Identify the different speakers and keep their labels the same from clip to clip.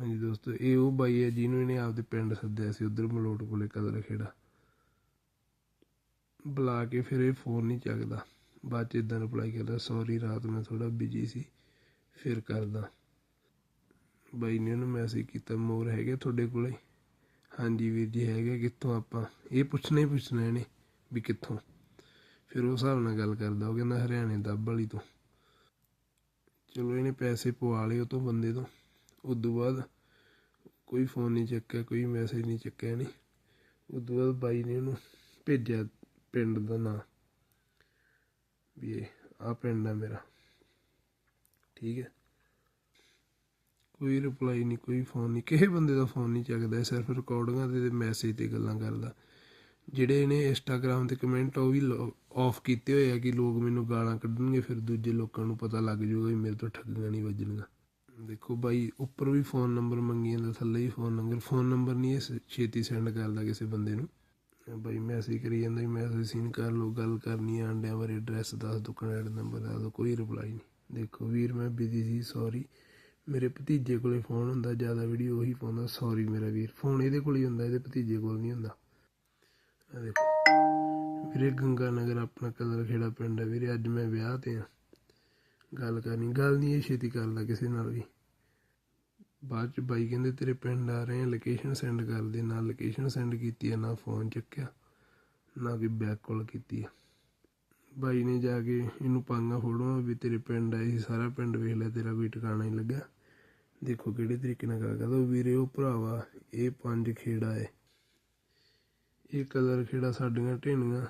Speaker 1: ਹਾਂਜੀ ਦੋਸਤੋ, ਇਹ ਉਹ ਬਾਈ ਹੈ ਜਿਹਨੂੰ ਇਹਨੇ ਆਪਦੇ ਪਿੰਡ ਸੱਦਿਆ ਸੀ, ਉਧਰ ਮਲੋਟ ਕੋਲੇ ਕਦਰ ਖੇੜਾ। ਬੁਲਾ ਕੇ ਫਿਰ ਇਹ ਫੋਨ ਨਹੀਂ ਚੱਕਦਾ। ਬਾਅਦ ਚ ਇਦਾਂ ਰਿਪਲਾਈ ਕਰਦਾ ਸੌਰੀ ਰਾਤ ਮੈਂ ਥੋੜਾ ਬਿਜ਼ੀ ਸੀ, ਫਿਰ ਕਰਦਾ। ਬਾਈ ਨੇ ਉਹਨੂੰ ਮੈਸੇਜ ਕੀਤਾ, ਮੋਰ ਹੈਗੇ ਤੁਹਾਡੇ ਕੋਲੇ? ਹਾਂਜੀ ਵੀਰ ਜੀ, ਹੈਗੇ, ਕਿੱਥੋਂ ਆਪਾਂ? ਇਹ ਪੁੱਛਣਾ ਹੀ ਪੁੱਛਣਾ ਇਹਨੇ, ਵੀ ਕਿੱਥੋਂ? ਫਿਰ ਉਹ ਹਿਸਾਬ ਨਾਲ ਗੱਲ ਕਰਦਾ, ਉਹ ਕਹਿੰਦਾ, ਹਰਿਆਣੇ ਦੱਬ ਵਾਲੀ ਤੋਂ। ਚਲੋ, ਇਹਨੇ ਪੈਸੇ ਪਵਾ ਲਏ ਉਹ ਤੋਂ ਬੰਦੇ ਤੋਂ। ਉਦੋਂ ਬਾਅਦ ਕੋਈ ਫੋਨ ਨਹੀਂ ਚੱਕਿਆ, ਕੋਈ ਮੈਸੇਜ ਨਹੀਂ ਚੱਕਿਆ ਨਹੀਂ ਉਦੋਂ ਬਾਅਦ ਬਾਈ ਨੇ ਉਹਨੂੰ ਭੇਜਿਆ ਪਿੰਡ ਦਾ ਨਾਂ। ਵੀ ਇਹ ਆ ਪਿੰਡ ਆ ਮੇਰਾ। ਠੀਕ ਹੈ। ਕੋਈ ਰਿਪਲਾਈ ਨਹੀਂ, ਕੋਈ ਫੋਨ ਨਹੀਂ। ਕਿਸੇ ਬੰਦੇ ਦਾ ਫੋਨ ਨਹੀਂ ਚੱਕਦਾ ਸਿਰਫ ਰਿਕਾਰਡਿੰਗਾਂ ਤੇ ਮੈਸੇਜ ਤੇ ਗੱਲਾਂ ਕਰਦਾ। ਜਿਹੜੇ ਇਹਨੇ ਇੰਸਟਾਗ੍ਰam ਤੇ ਕਮੈਂਟ ਉਹ ਵੀ ਆਫ ਕੀਤੇ ਹੋਏ ਆ ਕਿ ਲੋਕ ਮੈਨੂੰ ਗਾਲਾਂ ਕੱਢਣਗੇ, ਫਿਰ ਦੂਜੇ ਲੋਕਾਂ ਨੂੰ ਪਤਾ ਲੱਗ ਜਾਊਗਾ ਵੀ ਮੇਰੇ ਤੋਂ ਠੱਗੀਆਂ ਨਹੀਂ ਵੱਜਣਗੀਆਂ ਦੇਖੋ ਬਾਈ, ਉੱਪਰ ਵੀ ਫੋਨ ਨੰਬਰ ਮੰਗੀ ਜਾਂਦਾ, ਥੱਲੇ ਵੀ ਫੋਨ ਨੰਬਰ ਫੋਨ ਨੰਬਰ ਨਹੀਂ ਇਹ ਛੇਤੀ ਸੈਂਡ ਕਰਦਾ ਕਿਸੇ ਬੰਦੇ ਨੂੰ। ਬਾਈ ਮੈਸੇਜ ਕਰੀ ਜਾਂਦਾ ਵੀ ਮੈਸੇਜ ਸੀਨ ਕਰ ਲਓ, ਗੱਲ ਕਰਨੀ ਆ ਅੰਡਿਆਂ ਬਾਰੇ ਐਡਰੈਸ ਦੱਸ ਦੋ ਕਨੈਕਟ ਨੰਬਰ ਦੱਸ ਦੋ, ਕੋਈ ਰਿਪਲਾਈ ਨਹੀਂ। ਦੇਖੋ ਵੀਰ, ਮੈਂ ਬਿਜ਼ੀ ਸੀ ਸੌਰੀ ਮੇਰੇ ਭਤੀਜੇ ਕੋਲੇ ਫੋਨ ਹੁੰਦਾ, ਜ਼ਿਆਦਾ ਵੀਡੀਓ ਉਹੀ ਪਾਉਂਦਾ ਸੌਰੀ ਮੇਰਾ ਵੀਰ। ਫੋਨ ਇਹਦੇ ਕੋਲ ਹੀ ਹੁੰਦਾ, ਇਹਦੇ ਭਤੀਜੇ ਕੋਲ ਨਹੀਂ ਹੁੰਦਾ। ਆ ਦੇਖੋ। ਵੀਰੇ ਗੰਗਾ ਨਗਰ ਆਪਣਾ ਕਦਰ ਖੇੜਾ ਪਿੰਡ ਹੈ ਵੀਰੇ, ਅੱਜ ਮੈਂ ਵਿਆਹ ਤੇ ਆ ਗੱਲ ਕਰਨੀ, ਗੱਲ ਨਹੀਂ ਇਹ ਛੇਤੀ ਕਰਦਾ ਕਿਸੇ ਨਾਲ ਵੀ। ਬਾਅਦ ਚ ਬਾਈ ਕਹਿੰਦੇ, ਤੇਰੇ ਪਿੰਡ ਆ ਰਹੇ ਆ ਲੋਕੇਸ਼ਨ ਸੈਂਡ ਕਰ ਦੇ। ਨਾ ਲੋਕੇਸ਼ਨ ਸੈਂਡ ਕੀਤੀ ਆ, ਨਾ ਫੋਨ ਚੱਕਿਆ, ਨਾ ਕੋਈ ਬੈਕ ਕਾਲ ਕੀਤੀ ਆ। ਬਾਈ ਨੇ ਜਾ ਕੇ ਇਹਨੂੰ ਪਾਂਗਾ ਫੋੜੋ ਵੀ ਤੇਰੇ ਪਿੰਡ ਆਏ ਸੀ, ਸਾਰਾ ਪਿੰਡ ਵੇਖ ਲਿਆ, ਤੇਰਾ ਕੋਈ ਟਿਕਾਣਾ ਹੀ ਲੱਗਾ ਦੇਖੋ ਕਿਹੜੇ ਤਰੀਕੇ ਨਾਲ ਗੱਲ ਕਰਦਾ। ਵੀਰੇ, ਉਹ ਭਰਾਵਾ, ਇਹ ਪੰਜ ਖੇੜਾ ਹੈ ਇਹ ਕਲਰ ਖੇੜਾ ਸਾਡੀਆਂ ਢੇਣੀਆਂ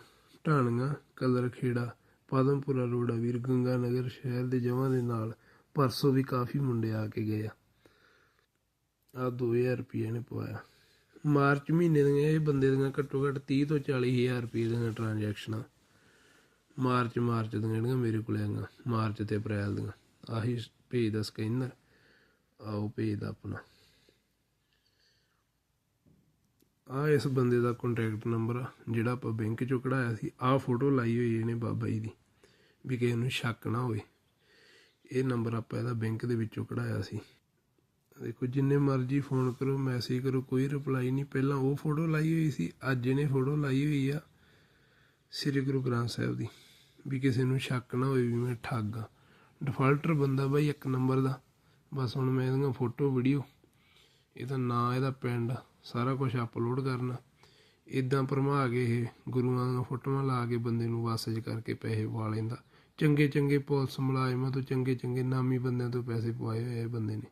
Speaker 1: ਢਾਣੀਆਂ ਕਲਰ ਖੇੜਾ। ਪਾਦਮਪੁਰਾ ਰੋਡ ਵੀਰ ਗੰਗਾ ਨਗਰ ਸ਼ਹਿਰ ਦੇ ਜਮਾਂ ਦੇ ਨਾਲ ਪਰਸੋਂ ਵੀ ਕਾਫੀ ਮੁੰਡੇ ਆ ਕੇ ਗਏ ਆ। ਆ 2000 ਰੁਪਏ ਨੇ ਪਵਾਇਆ। ਮਾਰਚ ਮਹੀਨੇ ਦੀਆਂ ਇਹ ਬੰਦੇ ਦੀਆਂ ਘੱਟੋ ਘੱਟ 30 ਤੋਂ 40 ਹਜ਼ਾਰ ਰੁਪਏ ਦੀਆਂ ਟ੍ਰਾਂਜੈਕਸ਼ਨਾਂ ਮਾਰਚ ਮਾਰਚ ਦੀਆਂ ਜਿਹੜੀਆਂ ਮੇਰੇ ਕੋਲ ਆਈਆਂ, ਮਾਰਚ ਤੇ ਅਪ੍ਰੈਲ ਦੀਆਂ। ਆਹੀ ਭੇਜਦਾ ਸਕੈਨਰ ਆਓ ਭੇਜਦਾ ਆਪਣਾ। ਆ ਇਸ ਬੰਦੇ ਦਾ ਕੰਟੈਕਟ ਨੰਬਰ ਆ, ਜਿਹੜਾ ਆਪਾਂ ਬੈਂਕ ਚੋਂ ਕਢਾਇਆ ਸੀ। ਆ ਫੋਟੋ ਲਾਈ ਹੋਈ ਇਹਨੇ ਬਾਬਾ ਜੀ ਦੀ, ਵੀ ਕਿਸੇ ਨੂੰ ਸ਼ੱਕ ਨਾ ਹੋਵੇ। ਇਹ ਨੰਬਰ ਆਪਾਂ ਇਹਦਾ ਬੈਂਕ ਦੇ ਵਿੱਚੋਂ ਕਢਾਇਆ ਸੀ। ਦੇਖੋ, ਜਿੰਨੇ ਮਰਜ਼ੀ ਫੋਨ ਕਰੋ ਮੈਸੇਜ ਕਰੋ, ਕੋਈ ਰਿਪਲਾਈ ਨਹੀਂ। ਪਹਿਲਾਂ ਉਹ ਫੋਟੋ ਲਾਈ ਹੋਈ ਸੀ, ਅੱਜ ਇਹਨੇ ਫੋਟੋ ਲਾਈ ਹੋਈ ਆ ਸ੍ਰੀ ਗੁਰੂ ਗ੍ਰੰਥ ਸਾਹਿਬ ਦੀ, ਵੀ ਕਿਸੇ ਨੂੰ ਸ਼ੱਕ ਨਾ ਹੋਵੇ ਵੀ ਮੈਂ ਠੱਗ ਆ। ਡਿਫਾਲਟਰ ਬੰਦਾ ਬਾਈ ਇੱਕ ਨੰਬਰ ਦਾ। ਬਸ ਹੁਣ ਮੈਂ ਇਹਦੀਆਂ ਫੋਟੋ ਵੀਡੀਓ ਇਹਦਾ ਨਾਂ, ਇਹਦਾ ਪਿੰਡ, ਸਾਰਾ ਕੁਝ ਅਪਲੋਡ ਕਰਨਾ। ਇਦਾਂ ਭਰਮਾ ਕੇ ਇਹ ਗੁਰੂਆਂ ਦੀਆਂ ਫੋਟੋਆਂ ਲਾ ਕੇ ਬੰਦੇ ਨੂੰ ਵਾਸਜ ਕਰਕੇ ਪੈਸੇ ਪਵਾ ਲੈਂਦਾ। ਚੰਗੇ ਚੰਗੇ ਪੁਲਿਸ ਮੁਲਾਜ਼ਮਾਂ ਤੋਂ ਚੰਗੇ ਚੰਗੇ ਨਾਮੀ ਬੰਦਿਆਂ ਤੋਂ ਪੈਸੇ ਪਵਾਏ ਹੋਏ ਇਹ ਬੰਦੇ ਨੇ।